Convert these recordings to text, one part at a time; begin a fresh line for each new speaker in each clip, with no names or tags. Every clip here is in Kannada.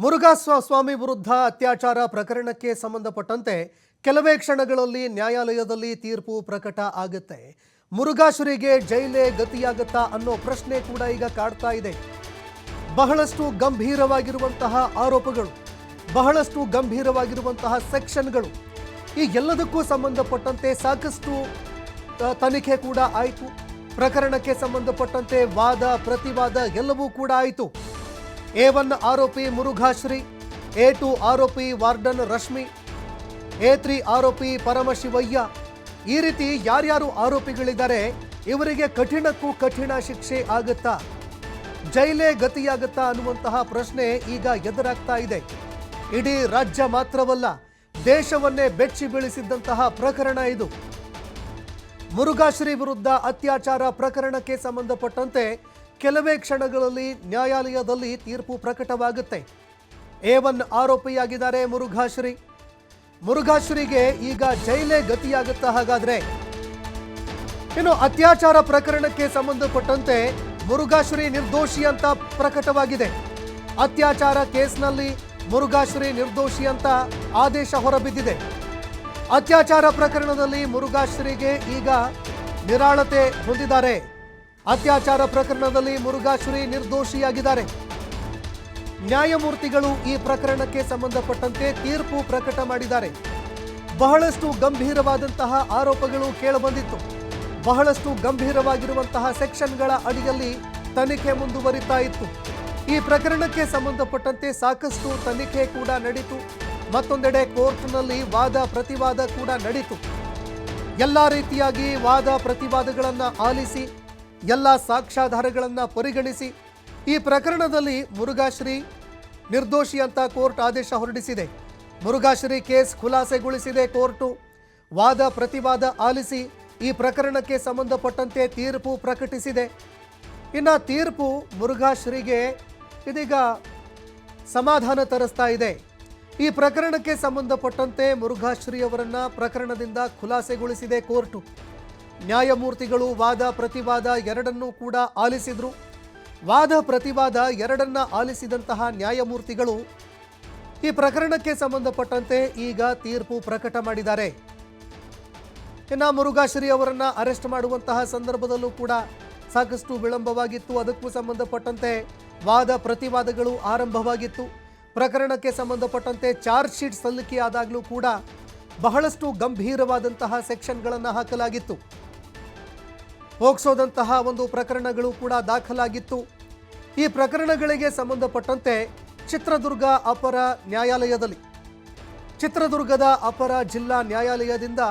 ಮುರುಘಾ ಸ್ವ- ಸ್ವಾಮಿ ವಿರುದ್ಧ ಅತ್ಯಾಚಾರ ಪ್ರಕರಣಕ್ಕೆ ಸಂಬಂಧಪಟ್ಟಂತೆ ಕೆಲವೇ ಕ್ಷಣಗಳಲ್ಲಿ ನ್ಯಾಯಾಲಯದಲ್ಲಿ ತೀರ್ಪು ಪ್ರಕಟ ಆಗುತ್ತೆ. ಮುರುಘಾಶ್ರೀಗೆ ಜೈಲೇ ಗತಿಯಾಗುತ್ತಾ ಅನ್ನೋ ಪ್ರಶ್ನೆ ಕೂಡ ಈಗ ಕಾಡ್ತಾ ಇದೆ. ಬಹಳಷ್ಟು ಗಂಭೀರವಾಗಿರುವಂತಹ ಆರೋಪಗಳು, ಬಹಳಷ್ಟು ಗಂಭೀರವಾಗಿರುವಂತಹ ಸೆಕ್ಷನ್ಗಳು, ಈ ಎಲ್ಲದಕ್ಕೂ ಸಂಬಂಧಪಟ್ಟಂತೆ ಸಾಕಷ್ಟು ತನಿಖೆ ಕೂಡ ಆಯಿತು. ಪ್ರಕರಣಕ್ಕೆ ಸಂಬಂಧಪಟ್ಟಂತೆ ವಾದ, ಪ್ರತಿವಾದ ಎಲ್ಲವೂ ಕೂಡ ಆಯಿತು. ಎ ಒನ್ ಆರೋಪಿ ಮುರುಘಾಶ್ರೀ, ಎ ಟು ಆರೋಪಿ ವಾರ್ಡನ್ ರಶ್ಮಿ, ಎ ತ್ರೀ ಆರೋಪಿ ಪರಮಶಿವಯ್ಯ. ಈ ರೀತಿ ಯಾರ್ಯಾರು ಆರೋಪಿಗಳಿದ್ದಾರೆ, ಇವರಿಗೆ ಕಠಿಣಕ್ಕೂ ಕಠಿಣ ಶಿಕ್ಷೆ ಆಗುತ್ತಾ? ಜೈಲೇ ಗತಿಯಾಗುತ್ತಾ ಅನ್ನುವಂತಹ ಪ್ರಶ್ನೆ ಈಗ ಎದುರಾಗ್ತಾ ಇದೆ. ಇಡೀ ರಾಜ್ಯ ಮಾತ್ರವಲ್ಲ, ದೇಶವನ್ನೇ ಬೆಚ್ಚಿ ಬೀಳಿಸಿದ್ದಂತಹ ಪ್ರಕರಣ ಇದು. ಮುರುಘಾಶ್ರೀ ವಿರುದ್ಧ ಅತ್ಯಾಚಾರ ಪ್ರಕರಣಕ್ಕೆ ಸಂಬಂಧಪಟ್ಟಂತೆ ಕೆಲವೇ ಕ್ಷಣಗಳಲ್ಲಿ ನ್ಯಾಯಾಲಯದಲ್ಲಿ ತೀರ್ಪು ಪ್ರಕಟವಾಗುತ್ತೆ. ಎ ಒನ್ ಆರೋಪಿಯಾಗಿದ್ದಾರೆ ಮುರುಘಾಶ್ರೀ. ಮುರುಘಾಶ್ರೀಗೆ ಈಗ ಜೈಲೇ ಗತಿಯಾಗುತ್ತಾ ಹಾಗಾದ್ರೆ? ಇನ್ನು ಅತ್ಯಾಚಾರ ಪ್ರಕರಣಕ್ಕೆ ಸಂಬಂಧಪಟ್ಟಂತೆ ಮುರುಘಾಶ್ರೀ ನಿರ್ದೋಷಿ ಅಂತ ಪ್ರಕಟವಾಗಿದೆ. ಅತ್ಯಾಚಾರ ಕೇಸ್ನಲ್ಲಿ ಮುರುಘಾಶ್ರೀ ನಿರ್ದೋಷಿ ಅಂತ ಆದೇಶ ಹೊರಬಿದ್ದಿದೆ. ಅತ್ಯಾಚಾರ ಪ್ರಕರಣದಲ್ಲಿ ಮುರುಘಾಶ್ರೀಗೆ ಈಗ ನಿರಾಳತೆ ಹೊಂದಿದ್ದಾರೆ. ಅತ್ಯಾಚಾರ ಪ್ರಕರಣದಲ್ಲಿ ಮುರುಘಾಶ್ರೀ ನಿರ್ದೋಷಿಯಾಗಿದ್ದಾರೆ. ನ್ಯಾಯಮೂರ್ತಿಗಳು ಈ ಪ್ರಕರಣಕ್ಕೆ ಸಂಬಂಧಪಟ್ಟಂತೆ ತೀರ್ಪು ಪ್ರಕಟ ಮಾಡಿದ್ದಾರೆ. ಬಹಳಷ್ಟು ಗಂಭೀರವಾದಂತಹ ಆರೋಪಗಳು ಕೇಳಬಂದಿತ್ತು. ಬಹಳಷ್ಟು ಗಂಭೀರವಾಗಿರುವಂತಹ ಸೆಕ್ಷನ್ಗಳ ಅಡಿಯಲ್ಲಿ ತನಿಖೆ ಮುಂದುವರಿತಾ ಇತ್ತು. ಈ ಪ್ರಕರಣಕ್ಕೆ ಸಂಬಂಧಪಟ್ಟಂತೆ ಸಾಕಷ್ಟು ತನಿಖೆ ಕೂಡ ನಡೀತು. ಮತ್ತೊಂದೆಡೆ ಕೋರ್ಟ್ನಲ್ಲಿ ವಾದ ಪ್ರತಿವಾದ ಕೂಡ ನಡೀತು. ಎಲ್ಲ ರೀತಿಯಾಗಿ ವಾದ ಪ್ರತಿವಾದಗಳನ್ನು ಆಲಿಸಿ ಎಲ್ಲ ಸಾಕ್ಷ್ಯಾಧಾರಗಳನ್ನು ಪರಿಗಣಿಸಿ ಈ ಪ್ರಕರಣದಲ್ಲಿ ಮುರುಘಾಶ್ರೀ ನಿರ್ದೋಷಿ ಅಂತ ಕೋರ್ಟ್ ಆದೇಶ ಹೊರಡಿಸಿದೆ. ಮುರುಘಾಶ್ರೀ ಕೇಸ್ ಖುಲಾಸೆಗೊಳಿಸಿದೆ ಕೋರ್ಟು. ವಾದ ಪ್ರತಿವಾದ ಆಲಿಸಿ ಈ ಪ್ರಕರಣಕ್ಕೆ ಸಂಬಂಧಪಟ್ಟಂತೆ ತೀರ್ಪು ಪ್ರಕಟಿಸಿದೆ. ಇನ್ನು ತೀರ್ಪು ಮುರುಘಾಶ್ರೀಗೆ ಇದೀಗ ಸಮಾಧಾನ ತರಿಸ್ತಾ ಇದೆ. ಈ ಪ್ರಕರಣಕ್ಕೆ ಸಂಬಂಧಪಟ್ಟಂತೆ ಮುರುಘಾಶ್ರೀ ಅವರನ್ನು ಪ್ರಕರಣದಿಂದ ಖುಲಾಸೆಗೊಳಿಸಿದೆ ಕೋರ್ಟು. ನ್ಯಾಯಮೂರ್ತಿಗಳು ವಾದ ಪ್ರತಿವಾದ ಎರಡನ್ನೂ ಕೂಡ ಆಲಿಸಿದರು. ವಾದ ಪ್ರತಿವಾದ ಎರಡನ್ನ ಆಲಿಸಿದಂತಹ ನ್ಯಾಯಮೂರ್ತಿಗಳು ಈ ಪ್ರಕರಣಕ್ಕೆ ಸಂಬಂಧಪಟ್ಟಂತೆ ಈಗ ತೀರ್ಪು ಪ್ರಕಟ ಮಾಡಿದ್ದಾರೆ. ಇನ್ನು ಮುರುಘಾಶ್ರೀ ಅವರನ್ನು ಅರೆಸ್ಟ್ ಮಾಡುವಂತಹ ಸಂದರ್ಭದಲ್ಲೂ ಕೂಡ ಸಾಕಷ್ಟು ವಿಳಂಬವಾಗಿತ್ತು. ಅದಕ್ಕೂ ಸಂಬಂಧಪಟ್ಟಂತೆ ವಾದ ಪ್ರತಿವಾದಗಳು ಆರಂಭವಾಗಿತ್ತು. ಪ್ರಕರಣಕ್ಕೆ ಸಂಬಂಧಪಟ್ಟಂತೆ ಚಾರ್ಜ್ ಶೀಟ್ ಸಲ್ಲಿಕೆಯಾದಾಗಲೂ ಕೂಡ ಬಹಳಷ್ಟು ಗಂಭೀರವಾದಂತಹ ಸೆಕ್ಷನ್ಗಳನ್ನು ಹಾಕಲಾಗಿತ್ತು. ಹೋಗ್ಸೋದಂತಹ ಒಂದು ಪ್ರಕರಣಗಳು ಕೂಡ ದಾಖಲಾಗಿತ್ತು. ಈ ಪ್ರಕರಣಗಳಿಗೆ ಸಂಬಂಧಪಟ್ಟಂತೆ ಚಿತ್ರದುರ್ಗ ಅಪರ ನ್ಯಾಯಾಲಯದಲ್ಲಿ, ಚಿತ್ರದುರ್ಗದ ಅಪರ ಜಿಲ್ಲಾ ನ್ಯಾಯಾಲಯದಿಂದ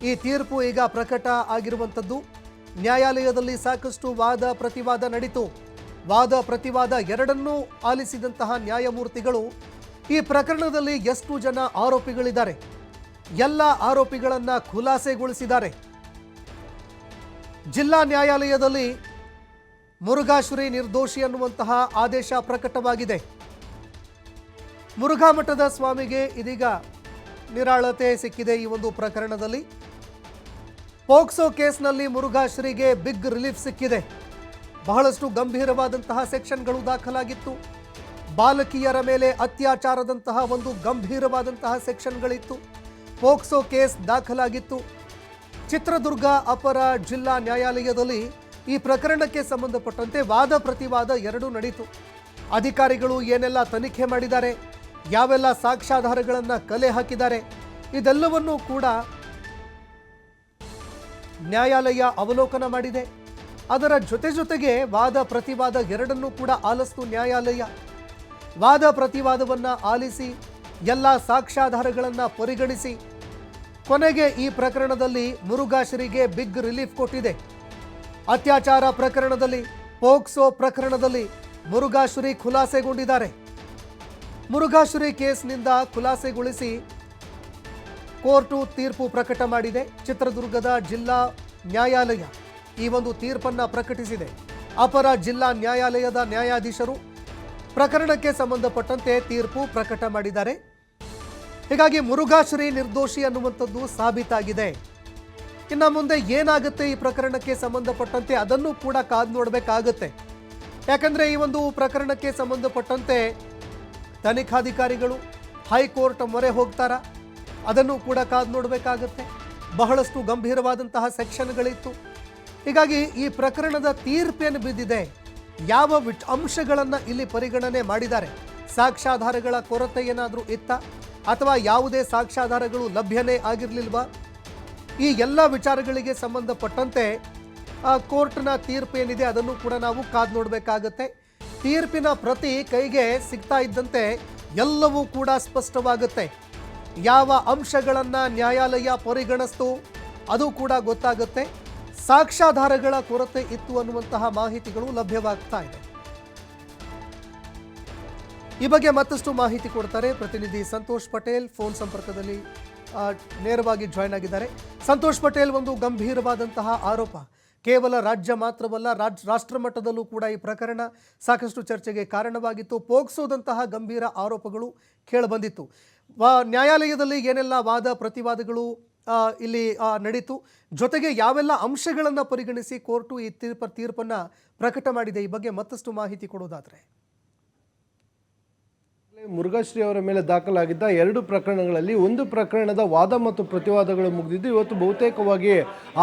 ಈ ತೀರ್ಪು ಈಗ ಪ್ರಕಟ ಆಗಿರುವಂಥದ್ದು. ನ್ಯಾಯಾಲಯದಲ್ಲಿ ಸಾಕಷ್ಟು ವಾದ ಪ್ರತಿವಾದ ನಡೀತು. ವಾದ ಪ್ರತಿವಾದ ಎರಡನ್ನೂ ಆಲಿಸಿದಂತಹ ನ್ಯಾಯಮೂರ್ತಿಗಳು ಈ ಪ್ರಕರಣದಲ್ಲಿ ಎಷ್ಟು ಜನ ಆರೋಪಿಗಳಿದ್ದಾರೆ? ಎಲ್ಲ ಆರೋಪಿಗಳನ್ನು ಖುಲಾಸೆಗೊಳಿಸಿದ್ದಾರೆ. ಜಿಲ್ಲಾ ನ್ಯಾಯಾಲಯದಲ್ಲಿ ಮುರುಘಾಶ್ರೀ ನಿರ್ದೋಷಿ ಅನ್ನುವಂತಹ ಆದೇಶ ಪ್ರಕಟವಾಗಿದೆ. ಮುರುಘಾ ಮಠದ ಸ್ವಾಮಿಗೆ ಇದೀಗ ನಿರಾಳತೆ ಸಿಕ್ಕಿದೆ ಈ ಒಂದು ಪ್ರಕರಣದಲ್ಲಿ. ಪೋಕ್ಸೋ ಕೇಸ್ನಲ್ಲಿ ಮುರುಘಾಶ್ರೀಗೆ ಬಿಗ್ ರಿಲೀಫ್ ಸಿಕ್ಕಿದೆ. ಬಹಳಷ್ಟು ಗಂಭೀರವಾದಂತಹ ಸೆಕ್ಷನ್ಗಳು ದಾಖಲಾಗಿತ್ತು. ಬಾಲಕಿಯರ ಮೇಲೆ ಅತ್ಯಾಚಾರದಂತಹ ಒಂದು ಗಂಭೀರವಾದಂತಹ ಸೆಕ್ಷನ್ಗಳಿತ್ತು. ಪೋಕ್ಸೋ ಕೇಸ್ ದಾಖಲಾಗಿತ್ತು. ಚಿತ್ರದುರ್ಗ ಅಪರ ಜಿಲ್ಲಾ ನ್ಯಾಯಾಲಯದಲ್ಲಿ ಈ ಪ್ರಕರಣಕ್ಕೆ ಸಂಬಂಧಪಟ್ಟಂತೆ ವಾದ ಪ್ರತಿವಾದ ಎರಡೂ ನಡೀತು. ಅಧಿಕಾರಿಗಳು ಏನೆಲ್ಲ ತನಿಖೆ ಮಾಡಿದ್ದಾರೆ, ಯಾವೆಲ್ಲ ಸಾಕ್ಷ್ಯಾಧಾರಗಳನ್ನು ಕಲೆ ಹಾಕಿದ್ದಾರೆ, ಇದೆಲ್ಲವನ್ನೂ ಕೂಡ ನ್ಯಾಯಾಲಯ ಅವಲೋಕನ ಮಾಡಿದೆ. ಅದರ ಜೊತೆ ಜೊತೆಗೆ ವಾದ ಪ್ರತಿವಾದ ಎರಡನ್ನೂ ಕೂಡ ಆಲಿಸ್ತು ನ್ಯಾಯಾಲಯ. ವಾದ ಪ್ರತಿವಾದವನ್ನು ಆಲಿಸಿ, ಎಲ್ಲ ಸಾಕ್ಷ್ಯಾಧಾರಗಳನ್ನು ಪರಿಗಣಿಸಿ ಕೊನೆಗೆ ಈ ಪ್ರಕರಣದಲ್ಲಿ ಮುರುಘಾಶ್ರೀಗೆ ಬಿಗ್ ರಿಲೀಫ್ ಕೊಟ್ಟಿದೆ. ಅತ್ಯಾಚಾರ ಪ್ರಕರಣದಲ್ಲಿ, ಪೋಕ್ಸೋ ಪ್ರಕರಣದಲ್ಲಿ ಮುರುಘಾಶ್ರೀ ಖುಲಾಸೆಗೊಂಡಿದ್ದಾರೆ. ಮುರುಘಾಶ್ರೀ ಕೇಸ್ನಿಂದ ಖುಲಾಸೆಗೊಳಿಸಿ ಕೋರ್ಟು ತೀರ್ಪು ಪ್ರಕಟ ಮಾಡಿದೆ. ಚಿತ್ರದುರ್ಗದ ಜಿಲ್ಲಾ ನ್ಯಾಯಾಲಯ ಈ ಒಂದು ತೀರ್ಪನ್ನು ಪ್ರಕಟಿಸಿದೆ. ಅಪರ ಜಿಲ್ಲಾ ನ್ಯಾಯಾಲಯದ ನ್ಯಾಯಾಧೀಶರು ಪ್ರಕರಣಕ್ಕೆ ಸಂಬಂಧಪಟ್ಟಂತೆ ತೀರ್ಪು ಪ್ರಕಟ ಮಾಡಿದ್ದಾರೆ. ಹೀಗಾಗಿ ಮುರುಘಾಶ್ರೀ ನಿರ್ದೋಷಿ ಅನ್ನುವಂಥದ್ದು ಸಾಬೀತಾಗಿದೆ. ಇನ್ನು ಮುಂದೆ ಏನಾಗುತ್ತೆ ಈ ಪ್ರಕರಣಕ್ಕೆ ಸಂಬಂಧಪಟ್ಟಂತೆ ಅದನ್ನು ಕೂಡ ಕಾದು ನೋಡಬೇಕಾಗುತ್ತೆ. ಯಾಕಂದ್ರೆ ಈ ಒಂದು ಪ್ರಕರಣಕ್ಕೆ ಸಂಬಂಧಪಟ್ಟಂತೆ ತನಿಖಾಧಿಕಾರಿಗಳು ಹೈಕೋರ್ಟ್ ಮೊರೆ ಹೋಗ್ತಾರ. ಅದನ್ನು ಕೂಡ ಕಾದು ನೋಡಬೇಕಾಗುತ್ತೆ. ಬಹಳಷ್ಟು ಗಂಭೀರವಾದಂತಹ ಸೆಕ್ಷನ್ಗಳಿತ್ತು. ಹೀಗಾಗಿ ಈ ಪ್ರಕರಣದ ತೀರ್ಪೇನು ಬಿದ್ದಿದೆ. ಯಾವ ವಿಟ್ ಅಂಶಗಳನ್ನು ಇಲ್ಲಿ ಪರಿಗಣನೆ ಮಾಡಿದ್ದಾರೆ. ಸಾಕ್ಷ್ಯಾಧಾರಗಳ ಕೊರತೆ ಏನಾದರೂ ಇತ್ತ? ಅಥವಾ ಯಾವುದೇ ಸಾಕ್ಷ್ಯಾಧಾರಗಳು ಲಭ್ಯನೇ ಆಗಿರಲಿಲ್ವಾ? ಈ ಎಲ್ಲ ವಿಚಾರಗಳಿಗೆ ಸಂಬಂಧಪಟ್ಟಂತೆ ಕೋರ್ಟ್ನ ತೀರ್ಪು ಏನಿದೆ ಅದನ್ನು ಕೂಡ ನಾವು ಕಾದು ನೋಡಬೇಕಾಗತ್ತೆ. ತೀರ್ಪಿನ ಪ್ರತಿ ಕೈಗೆ ಸಿಗ್ತಾ ಇದ್ದಂತೆ ಎಲ್ಲವೂ ಕೂಡ ಸ್ಪಷ್ಟವಾಗುತ್ತೆ. ಯಾವ ಅಂಶಗಳನ್ನು ನ್ಯಾಯಾಲಯ ಪರಿಗಣಿಸ್ತು ಅದು ಕೂಡ ಗೊತ್ತಾಗುತ್ತೆ. ಸಾಕ್ಷ್ಯಾಧಾರಗಳ ಕೊರತೆ ಇತ್ತು ಅನ್ನುವಂತಹ ಮಾಹಿತಿಗಳು ಲಭ್ಯವಾಗ್ತಾ ಇದೆ. ಈ ಬಗ್ಗೆ ಮತ್ತಷ್ಟು ಮಾಹಿತಿ ಕೊಡ್ತಾರೆ ಪ್ರತಿನಿಧಿ ಸಂತೋಷ್ ಪಟೇಲ್. ಫೋನ್ ಸಂಪರ್ಕದಲ್ಲಿ ನೇರವಾಗಿ ಜಾಯ್ನ್ ಆಗಿದ್ದಾರೆ. ಸಂತೋಷ್ ಪಟೇಲ್ ಒಂದು ಗಂಭೀರವಾದಂತಹ ಆರೋಪ. ಕೇವಲ ರಾಜ್ಯ ಮಾತ್ರವಲ್ಲ, ರಾಜ್, ರಾಷ್ಟ್ರ ಮಟ್ಟದಲ್ಲೂ ಕೂಡ ಈ ಪ್ರಕರಣ ಸಾಕಷ್ಟು ಚರ್ಚೆಗೆ ಕಾರಣವಾಗಿತ್ತು. ಪೋಕ್ಸೋದಂತಹ ಗಂಭೀರ ಆರೋಪಗಳು ಕೇಳಬಂದಿತ್ತು. ನ್ಯಾಯಾಲಯದಲ್ಲಿ ಏನೆಲ್ಲ ವಾದ ಪ್ರತಿವಾದಗಳು ಇಲ್ಲಿ ನಡೀತು, ಜೊತೆಗೆ ಯಾವೆಲ್ಲ ಅಂಶಗಳನ್ನು ಪರಿಗಣಿಸಿ ಕೋರ್ಟು ಈ ತೀರ್ಪ, ತೀರ್ಪನ್ನು ಪ್ರಕಟ ಮಾಡಿದೆ, ಈ ಬಗ್ಗೆ ಮತ್ತಷ್ಟು ಮಾಹಿತಿ ಕೊಡೋದಾದರೆ.
ಮುರುಘಾಶ್ರೀ ಅವರ ಮೇಲೆ ದಾಖಲಾಗಿದ್ದ ಎರಡು ಪ್ರಕರಣಗಳಲ್ಲಿ ಒಂದು ಪ್ರಕರಣದ ವಾದ ಮತ್ತು ಪ್ರತಿವಾದಗಳು ಮುಗಿದಿದ್ದು, ಇವತ್ತು ಬಹುತೇಕವಾಗಿ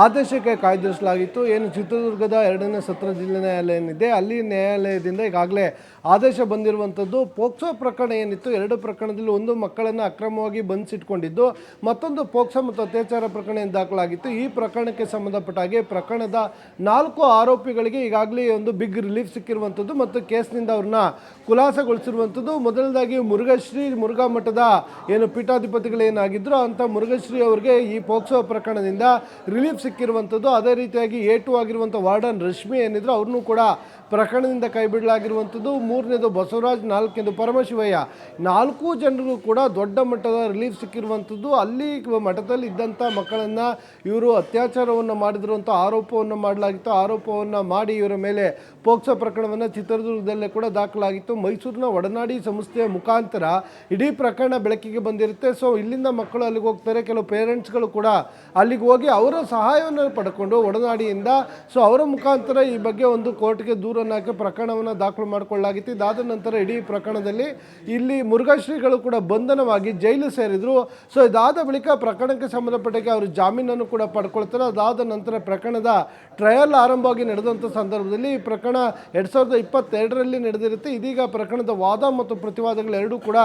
ಆದೇಶಕ್ಕೆ ಕಾಯ್ದಿರಿಸಲಾಗಿತ್ತು. ಏನು ಚಿತ್ರದುರ್ಗದ ಎರಡನೇ ಸತ್ರ ಜಿಲ್ಲಾ ನ್ಯಾಯಾಲಯ ಏನಿದೆ ಅಲ್ಲಿ ನ್ಯಾಯಾಲಯದಿಂದ ಈಗಾಗಲೇ ಆದೇಶ ಬಂದಿರುವಂಥದ್ದು. ಪೋಕ್ಸೋ ಪ್ರಕರಣ ಏನಿತ್ತು? ಎರಡು ಪ್ರಕರಣದಲ್ಲಿ ಒಂದು ಮಕ್ಕಳನ್ನು ಅಕ್ರಮವಾಗಿ ಬಂಧಿಸಿಟ್ಕೊಂಡಿದ್ದು, ಮತ್ತೊಂದು ಪೋಕ್ಸೋ ಮತ್ತು ಅತ್ಯಾಚಾರ ಪ್ರಕರಣ ದಾಖಲಾಗಿತ್ತು. ಈ ಪ್ರಕರಣಕ್ಕೆ ಸಂಬಂಧಪಟ್ಟ ಹಾಗೆ ಪ್ರಕರಣದ ನಾಲ್ಕು ಆರೋಪಿಗಳಿಗೆ ಈಗಾಗಲೇ ಒಂದು ಬಿಗ್ ರಿಲೀಫ್ ಸಿಕ್ಕಿರುವಂಥದ್ದು ಮತ್ತು ಕೇಸ್ನಿಂದ ಅವ್ರನ್ನ ಖುಲಾಸೆಗೊಳಿಸಿರುವಂಥದ್ದು. ಮೊದಲನೇದಾಗಿ ಮುರುಘಶ್ರೀ ಮುರುಘಾ ಮಠದ ಏನು ಪೀಠಾಧಿಪತಿಗಳೇನಾಗಿದ್ರು ಅಂಥ ಮುರುಘಶ್ರೀ ಅವರಿಗೆ ಈ ಪೋಕ್ಸೋ ಪ್ರಕರಣದಿಂದ ರಿಲೀಫ್ ಸಿಕ್ಕಿರುವಂಥದ್ದು. ಅದೇ ರೀತಿಯಾಗಿ ಏಟು ಆಗಿರುವಂಥ ವಾರ್ಡನ್ ರಶ್ಮಿ ಏನಿದ್ರು ಅವ್ರನ್ನೂ ಕೂಡ ಪ್ರಕರಣದಿಂದ ಕೈಬಿಡಲಾಗಿರುವಂಥದ್ದು. ಮೂರನೇದು ಬಸವರಾಜ್, ನಾಲ್ಕನೇದು ಪರಮಶಿವಯ್ಯ. ನಾಲ್ಕು ಜನರು ಕೂಡ ದೊಡ್ಡ ಮಟ್ಟದ ರಿಲೀಫ್ ಸಿಕ್ಕಿರುವಂಥದ್ದು. ಅಲ್ಲಿ ಮಠದಲ್ಲಿ ಇದ್ದಂಥ ಮಕ್ಕಳನ್ನು ಇವರು ಅತ್ಯಾಚಾರವನ್ನು ಮಾಡಿದಿರುವಂಥ ಆರೋಪವನ್ನು ಮಾಡಲಾಗಿತ್ತು. ಆರೋಪವನ್ನು ಮಾಡಿ ಇವರ ಮೇಲೆ ಪೋಕ್ಸೋ ಪ್ರಕರಣವನ್ನು ಚಿತ್ರದುರ್ಗದಲ್ಲೇ ಕೂಡ ದಾಖಲಾಗಿತ್ತು. ಮೈಸೂರಿನ ಒಡನಾಡಿ ಸಂಸ್ಥೆಯ ಮುಖಾಂತರ ಇಡೀ ಪ್ರಕರಣ ಬೆಳಕಿಗೆ ಬಂದಿರುತ್ತೆ. ಸೊ ಇಲ್ಲಿಂದ ಮಕ್ಕಳು ಅಲ್ಲಿಗೆ ಹೋಗ್ತಾರೆ. ಕೆಲವು ಪೇರೆಂಟ್ಸ್ಗಳು ಕೂಡ ಅಲ್ಲಿಗೆ ಹೋಗಿ ಅವರ ಸಹಾಯವನ್ನು ಪಡ್ಕೊಂಡು ಒಡನಾಡಿಯಿಂದ ಸೊ ಅವರ ಮುಖಾಂತರ ಈ ಬಗ್ಗೆ ಒಂದು ಕೋರ್ಟ್ಗೆ ದೂರನ್ನು ಹಾಕಿ ಪ್ರಕರಣವನ್ನು ದಾಖಲು ಮಾಡಿಕೊಳ್ಳಲಾಗಿತ್ತು. ಇದಾದ ನಂತರ ಇಡೀ ಪ್ರಕರಣದಲ್ಲಿ ಇಲ್ಲಿ ಮುರುಘಾಶ್ರೀಗಳು ಕೂಡ ಬಂಧನವಾಗಿ ಜೈಲು ಸೇರಿದ್ರು. ಸೊ ಇದಾದ ಬಳಿಕ ಪ್ರಕರಣಕ್ಕೆ ಸಂಬಂಧಪಟ್ಟಾಗೆ ಅವರು ಜಾಮೀನನ್ನು ಕೂಡ ಪಡ್ಕೊಳ್ತಾರೆ. ಅದಾದ ನಂತರ ಪ್ರಕರಣದ ಟ್ರಯಲ್ ಆರಂಭವಾಗಿ ನಡೆದಂಥ ಸಂದರ್ಭದಲ್ಲಿ ಈ ಪ್ರಕರಣ ಎರಡು ಸಾವಿರದ ಇಪ್ಪತ್ತೆರಡರಲ್ಲಿ ನಡೆದಿರುತ್ತೆ. ಇದೀಗ ಪ್ರಕರಣದ ವಾದ ಮತ್ತು ಪ್ರತಿವಾದಗಳು ಎರಡೂ ಕೂಡ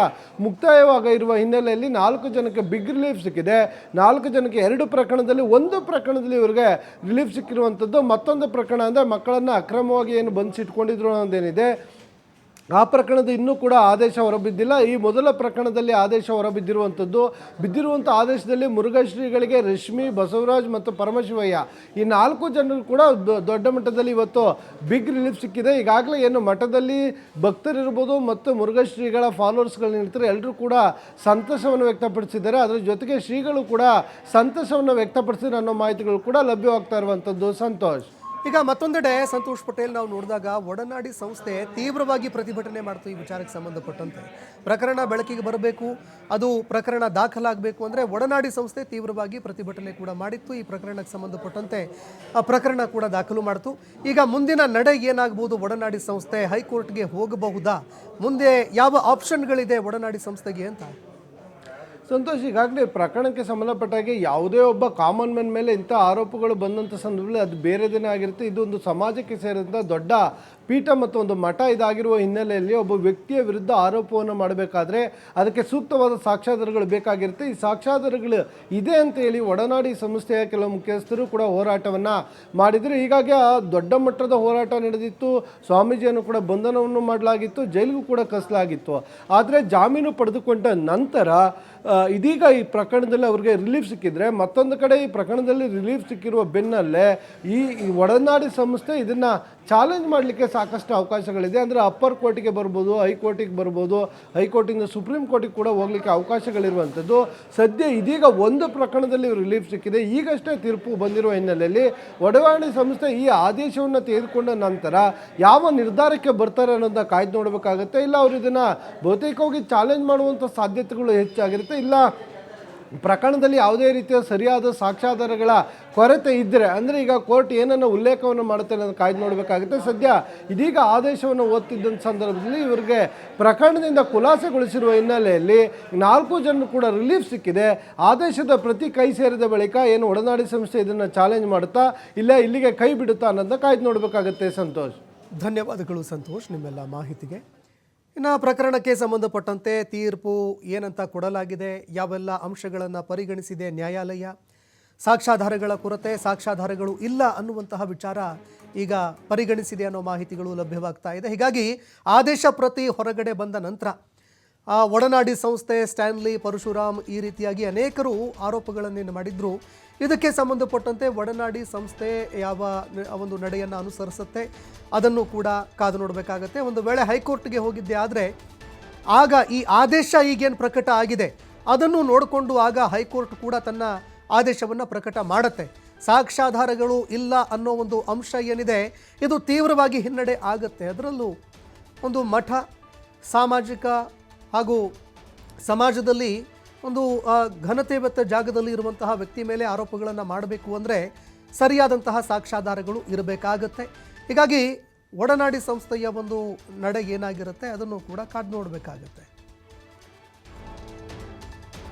ಮುಕ್ತಾಯವಾಗ ಇರುವ ಹಿನ್ನೆಲೆಯಲ್ಲಿ ನಾಲ್ಕು ಜನಕ್ಕೆ ಬಿಗ್ ರಿಲೀಫ್ ಸಿಕ್ಕಿದೆ. ನಾಲ್ಕು ಜನಕ್ಕೆ ಎರಡು ಪ್ರಕರಣದಲ್ಲಿ ಒಂದು ಪ್ರಕರಣದಲ್ಲಿ ಇವರಿಗೆ ರಿಲೀಫ್ ಸಿಕ್ಕಿರುವಂಥದ್ದು. ಮತ್ತೊಂದು ಪ್ರಕರಣ ಅಂದರೆ ಮಕ್ಕಳನ್ನು ಅಕ್ರಮವಾಗಿ ಏನು ಬಂಧಿಸಿಟ್ಕೊಂಡಿದ್ರು ಅನ್ನೋದೇನಿದೆ, ಆ ಪ್ರಕರಣದ ಇನ್ನೂ ಕೂಡ ಆದೇಶ ಹೊರಬಿದ್ದಿಲ್ಲ. ಈ ಮೊದಲ ಪ್ರಕರಣದಲ್ಲಿ ಆದೇಶ ಹೊರಬಿದ್ದಿರುವಂಥದ್ದು, ಬಿದ್ದಿರುವಂಥ ಆದೇಶದಲ್ಲಿ ಮುರುಘಾಶ್ರೀಗಳಿಗೆ ರಶ್ಮಿ, ಬಸವರಾಜ್ ಮತ್ತು ಪರಮಶಿವಯ್ಯ. ಈ ನಾಲ್ಕು ಜನರು ಕೂಡ ದೊಡ್ಡ ಮಟ್ಟದಲ್ಲಿ ಇವತ್ತು ಬಿಗ್ ರಿಲೀಫ್ ಸಿಕ್ಕಿದೆ. ಈಗಾಗಲೇ ಏನು ಮಠದಲ್ಲಿ ಭಕ್ತರಿರ್ಬೋದು ಮತ್ತು ಮುರುಘಶ್ರೀಗಳ ಫಾಲೋವರ್ಸ್ಗಳು ಇರ್ತಾರೆ ಎಲ್ಲರೂ ಕೂಡ ಸಂತಸವನ್ನು ವ್ಯಕ್ತಪಡಿಸಿದ್ದಾರೆ. ಅದರ ಜೊತೆಗೆ ಶ್ರೀಗಳು ಕೂಡ ಸಂತಸವನ್ನು ವ್ಯಕ್ತಪಡಿಸಿದ್ರು ಅನ್ನೋ ಮಾಹಿತಿಗಳು ಕೂಡ ಲಭ್ಯವಾಗ್ತಾ ಇರುವಂಥದ್ದು. ಸಂತೋಷ್.
ಈಗ ಮತ್ತೊಂದೆಡೆ ಸಂತೋಷ್ ಪಟೇಲ್ ನಾವು ನೋಡಿದಾಗ ಒಡನಾಡಿ ಸಂಸ್ಥೆ ತೀವ್ರವಾಗಿ ಪ್ರತಿಭಟನೆ ಮಾಡ್ತು ಈ ವಿಚಾರಕ್ಕೆ ಸಂಬಂಧಪಟ್ಟಂತೆ. ಪ್ರಕರಣ ಬೆಳಕಿಗೆ ಬರಬೇಕು, ಅದು ಪ್ರಕರಣ ದಾಖಲಾಗಬೇಕು ಅಂದರೆ ಒಡನಾಡಿ ಸಂಸ್ಥೆ ತೀವ್ರವಾಗಿ ಪ್ರತಿಭಟನೆ ಕೂಡ ಮಾಡಿತ್ತು, ಈ ಪ್ರಕರಣಕ್ಕೆ ಸಂಬಂಧಪಟ್ಟಂತೆ ಆ ಪ್ರಕರಣ ಕೂಡ ದಾಖಲು ಮಾಡಿತು. ಈಗ ಮುಂದಿನ ನಡೆ ಏನಾಗ್ಬೋದು ಒಡನಾಡಿ ಸಂಸ್ಥೆ ಹೈಕೋರ್ಟ್ಗೆ ಹೋಗಬಹುದಾ? ಮುಂದೆ ಯಾವ ಆಪ್ಷನ್ಗಳಿದೆ ಒಡನಾಡಿ ಸಂಸ್ಥೆಗೆ ಅಂತ?
ಸಂತೋಷ್, ಈಗಾಗಲೇ ಪ್ರಕರಣಕ್ಕೆ ಸಂಬಂಧಪಟ್ಟಾಗೆ ಯಾವುದೇ ಒಬ್ಬ ಕಾಮನ್ ಮ್ಯಾನ್ ಮೇಲೆ ಇಂಥ ಆರೋಪಗಳು ಬಂದಂಥ ಸಂದರ್ಭದಲ್ಲಿ ಅದು ಬೇರೆದೇನೇ ಆಗಿರುತ್ತೆ. ಇದೊಂದು ಸಮಾಜಕ್ಕೆ ಸೇರಿದಂಥ ದೊಡ್ಡ ಪೀಠ ಮತ್ತು ಒಂದು ಮಠ ಇದಾಗಿರುವ ಹಿನ್ನೆಲೆಯಲ್ಲಿ ಒಬ್ಬ ವ್ಯಕ್ತಿಯ ವಿರುದ್ಧ ಆರೋಪವನ್ನು ಮಾಡಬೇಕಾದ್ರೆ ಅದಕ್ಕೆ ಸೂಕ್ತವಾದ ಸಾಕ್ಷ್ಯಾಧಾರಗಳು ಬೇಕಾಗಿರುತ್ತೆ. ಈ ಸಾಕ್ಷ್ಯಾಧಾರಗಳು ಇದೆ ಅಂತ ಹೇಳಿ ಒಡನಾಡಿ ಸಂಸ್ಥೆಯ ಕೆಲವು ಮುಖ್ಯಸ್ಥರು ಕೂಡ ಹೋರಾಟವನ್ನು ಮಾಡಿದರು. ಹೀಗಾಗಿ ಆ ದೊಡ್ಡ ಮಟ್ಟದ ಹೋರಾಟ ನಡೆದಿತ್ತು. ಸ್ವಾಮೀಜಿಯನ್ನು ಕೂಡ ಬಂಧನವನ್ನು ಮಾಡಲಾಗಿತ್ತು. ಜೈಲಿಗೂ ಕೂಡ ಕಸಲಾಗಿತ್ತು. ಆದರೆ ಜಾಮೀನು ಪಡೆದುಕೊಂಡ ನಂತರ ಇದೀಗ ಈ ಪ್ರಕರಣದಲ್ಲಿ ಅವ್ರಿಗೆ ರಿಲೀಫ್ ಸಿಕ್ಕಿದ್ರೆ ಮತ್ತೊಂದು ಕಡೆ ಈ ಪ್ರಕರಣದಲ್ಲಿ ರಿಲೀಫ್ ಸಿಕ್ಕಿರುವ ಬೆನ್ನಲ್ಲೇ ಈ ಈ ಒಡನಾಡಿ ಸಂಸ್ಥೆ ಇದನ್ನು ಚಾಲೆಂಜ್ ಮಾಡಲಿಕ್ಕೆ ಸಾಕಷ್ಟು ಅವಕಾಶಗಳಿದೆ. ಅಂದರೆ ಅಪ್ಪರ್ ಕೋರ್ಟಿಗೆ ಬರ್ಬೋದು ಹೈಕೋರ್ಟಿಗೆ ಬರ್ಬೋದು ಹೈಕೋರ್ಟಿಂದ ಸುಪ್ರೀಂ ಕೋರ್ಟಿಗೆ ಕೂಡ ಹೋಗ್ಲಿಕ್ಕೆ ಅವಕಾಶಗಳಿರುವಂಥದ್ದು. ಸದ್ಯ ಇದೀಗ ಒಂದು ಪ್ರಕರಣದಲ್ಲಿ ರಿಲೀಫ್ ಸಿಕ್ಕಿದೆ. ಈಗಷ್ಟೇ ತೀರ್ಪು ಬಂದಿರುವ ಹಿನ್ನೆಲೆಯಲ್ಲಿ ಒಡವಾಣಿ ಸಂಸ್ಥೆ ಈ ಆದೇಶವನ್ನು ತೆಗೆದುಕೊಂಡ ನಂತರ ಯಾವ ನಿರ್ಧಾರಕ್ಕೆ ಬರ್ತಾರೆ ಅನ್ನೋದನ್ನ ಕಾಯ್ದು ನೋಡಬೇಕಾಗುತ್ತೆ. ಇಲ್ಲ ಅವರು ಇದನ್ನು ಬಹುತೇಕವಾಗಿ ಚಾಲೆಂಜ್ ಮಾಡುವಂಥ ಸಾಧ್ಯತೆಗಳು ಹೆಚ್ಚಾಗಿರುತ್ತೆ. ಇಲ್ಲ ಪ್ರಕರಣದಲ್ಲಿ ಯಾವುದೇ ರೀತಿಯ ಸರಿಯಾದ ಸಾಕ್ಷ್ಯಾಧಾರಗಳ ಕೊರತೆ ಇದ್ದರೆ ಅಂದರೆ ಈಗ ಕೋರ್ಟ್ ಏನನ್ನು ಉಲ್ಲೇಖವನ್ನು ಮಾಡುತ್ತೆ ಅನ್ನೋದು ಕಾಯ್ದು ನೋಡಬೇಕಾಗುತ್ತೆ. ಸದ್ಯ ಇದೀಗ ಆದೇಶವನ್ನು ಓದ್ತಿದ್ದಂಥ ಸಂದರ್ಭದಲ್ಲಿ ಇವರಿಗೆ ಪ್ರಕರಣದಿಂದ ಖುಲಾಸೆಗೊಳಿಸಿರುವ ಹಿನ್ನೆಲೆಯಲ್ಲಿ ನಾಲ್ಕು ಜನರು ಕೂಡ ರಿಲೀಫ್ ಸಿಕ್ಕಿದೆ. ಆದೇಶದ ಪ್ರತಿ ಕೈ ಸೇರಿದ ಬಳಿಕ ಏನು ಒಡನಾಡಿ ಸಂಸ್ಥೆ ಇದನ್ನು ಚಾಲೆಂಜ್ ಮಾಡುತ್ತಾ, ಇಲ್ಲ ಇಲ್ಲಿಗೆ ಕೈ ಬಿಡುತ್ತಾ ಅನ್ನೋದನ್ನ ಕಾಯ್ದು ನೋಡಬೇಕಾಗುತ್ತೆ. ಸಂತೋಷ್.
ಧನ್ಯವಾದಗಳು ಸಂತೋಷ್, ನಿಮ್ಮೆಲ್ಲ ಮಾಹಿತಿಗೆ. ಇನ್ನು ಪ್ರಕರಣಕ್ಕೆ ಸಂಬಂಧಪಟ್ಟಂತೆ ತೀರ್ಪು ಏನಂತ ಕೊಡಲಾಗಿದೆ, ಯಾವೆಲ್ಲ ಅಂಶಗಳನ್ನು ಪರಿಗಣಿಸಿದೆ ನ್ಯಾಯಾಲಯ, ಸಾಕ್ಷ್ಯಾಧಾರಗಳ ಕೊರತೆ, ಸಾಕ್ಷ್ಯಾಧಾರಗಳು ಇಲ್ಲ ಅನ್ನುವಂತಹ ವಿಚಾರ ಈಗ ಪರಿಗಣಿಸಿದೆ ಅನ್ನೋ ಮಾಹಿತಿಗಳು ಲಭ್ಯವಾಗ್ತಾ ಇದೆ. ಹೀಗಾಗಿ ಆದೇಶ ಪ್ರತಿ ಹೊರಗಡೆ ಬಂದ ನಂತರ ಆ ಒಡನಾಡಿ ಸಂಸ್ಥೆ ಸ್ಟ್ಯಾನ್ಲಿ ಪರಶುರಾಮ್ ಈ ರೀತಿಯಾಗಿ ಅನೇಕರು ಆರೋಪಗಳನ್ನೇನು ಮಾಡಿದ್ರು. ಇದಕ್ಕೆ ಸಂಬಂಧಪಟ್ಟಂತೆ ಒಡನಾಡಿ ಸಂಸ್ಥೆ ಯಾವ ಒಂದು ನಡೆಯನ್ನು ಅನುಸರಿಸುತ್ತೆ ಅದನ್ನು ಕೂಡ ಕಾದು ನೋಡಬೇಕಾಗತ್ತೆ. ಒಂದು ವೇಳೆ ಹೈಕೋರ್ಟ್ಗೆ ಹೋಗಿದ್ದೆ ಆದರೆ ಆಗ ಈ ಆದೇಶ ಈಗೇನು ಪ್ರಕಟ ಆಗಿದೆ. ಅದನ್ನು ನೋಡಿಕೊಂಡು ಆಗ ಹೈಕೋರ್ಟ್ ಕೂಡ ತನ್ನ ಆದೇಶವನ್ನು ಪ್ರಕಟ ಮಾಡುತ್ತೆ. ಸಾಕ್ಷ್ಯಾಧಾರಗಳು ಇಲ್ಲ ಅನ್ನೋ ಒಂದು ಅಂಶ ಏನಿದೆ, ಇದು ತೀವ್ರವಾಗಿ ಹಿನ್ನಡೆ ಆಗುತ್ತೆ. ಅದರಲ್ಲೂ ಒಂದು ಮಠ, ಸಾಮಾಜಿಕ ಹಾಗೂ ಸಮಾಜದಲ್ಲಿ ಒಂದು ಘನತೆ ಘನತೆವೆತ್ತ ಜಾಗದಲ್ಲಿ ಇರುವಂತಹ ವ್ಯಕ್ತಿ ಮೇಲೆ ಆರೋಪಗಳನ್ನು ಮಾಡಬೇಕು ಅಂದರೆ ಸರಿಯಾದಂತಹ ಸಾಕ್ಷ್ಯಾಧಾರಗಳು ಇರಬೇಕಾಗತ್ತೆ. ಹೀಗಾಗಿ ಒಡನಾಡಿ ಸಂಸ್ಥೆಯ ಒಂದು ನಡೆ ಏನಾಗಿರುತ್ತೆ ಅದನ್ನು ಕೂಡ ಕಾದು ನೋಡಬೇಕಾಗತ್ತೆ